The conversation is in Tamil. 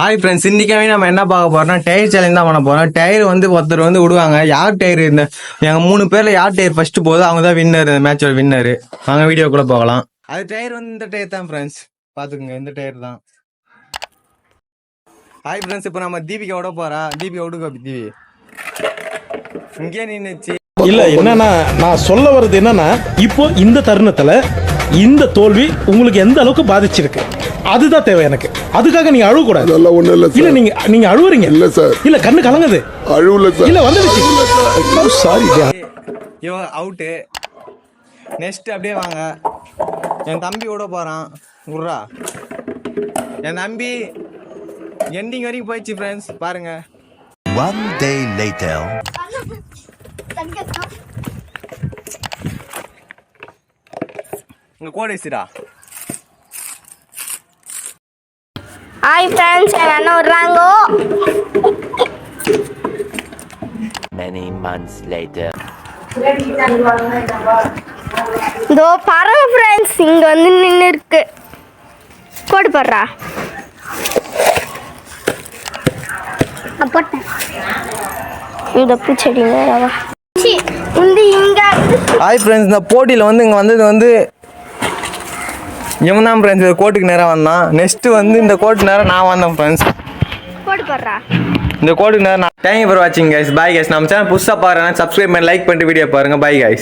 ஹாய் ஃப்ரெண்ட்ஸ் இன்றைக்காவே நம்ம என்ன பார்க்க போகிறோம்னா டயர் சேலஞ்ச் தான் பண்ண போகிறோம் டயர் வந்து ஒருத்தர் வந்து விடுவாங்க. யார் டயர் இந்த எங்கள் மூணு பேரில் யார் டயர் ஃபஸ்ட்டு போகுதோ அவங்க தான் வின்னர் இந்த மேட்சோட வின்னர் வாங்க வீடியோக்குள்ளே போகலாம். அது டயர் வந்து இந்த டயர் தான் ஃப்ரெண்ட்ஸ் பார்த்துக்குங்க இந்த டயர் தான். ஹாய் ஃப்ரெண்ட்ஸ் இப்போ நம்ம தீபிகா விட போகிறா தீபிகா விடுங்க தீபி. இங்கே நின்னுச்சு. இல்ல என்னன்னா நான் சொல்ல வர்றது என்னன்னா இப்போ இந்த தருணத்துல இந்த தோல்வி உங்களுக்கு எந்த அளவுக்கு பாதிச்சிருக்கு? அதுதான் தேவை எனக்கு. அதுக்காக நீங்க அழுவ கூடாது அதெல்லாம் ஒண்ணும் இல்ல இல்ல சார். நீங்க நீங்க அழுவுறீங்க. இல்ல சார். இல்ல கண்ணு கலங்குது. அழுவல சார். இல்ல வந்துடுச்சு சாரி. இவ அவுட்டு நெக்ஸ்ட் அப்படியே வாங்க. என் தம்பி விட போறான். விட்றா என் தம்பி எண்டிங் வரைக்கும் போயிடுச்சு ஃப்ரெண்ட்ஸ் பாருங்க. One day later. உங்க கோட் வச்சுடா ஹாய் ஃப்ரெண்ட்ஸ் எங்கள் அண்ணன் விட்றாங்கோ Many months later. இதோ பாருங்க ஃப்ரெண்ட்ஸ் இங்கே வந்து நின்று இருக்கு. போட்டு போடுறா. போட்டேன். இந்த பூச்செடிங்க இந்த இங்க ஹாய் ஃப்ரெண்ட்ஸ் இந்த போட்டியில் வந்து இங்கே வந்தது வந்து தான் ஃப்ரெண்ட்ஸ் இந்த கோட்டுக்கு நேராக வந்தான். நெக்ஸ்ட்டு வந்து இந்த கோட்டுக்கு நேரம் நான் வந்தேன் ஃப்ரெண்ட்ஸ் இந்த கோட்டுக்கு நேரம் நான் தேங்க்யூ ஃபார் வாட்சிங் கைஸ் பாய் கைஸ் நம்ம சேனல் புதுசாக பாருங்க சப்ஸ்கிரைப் பண்ணி லைக் பண்ணிட்டு வீடியோ பாருங்க. Bye guys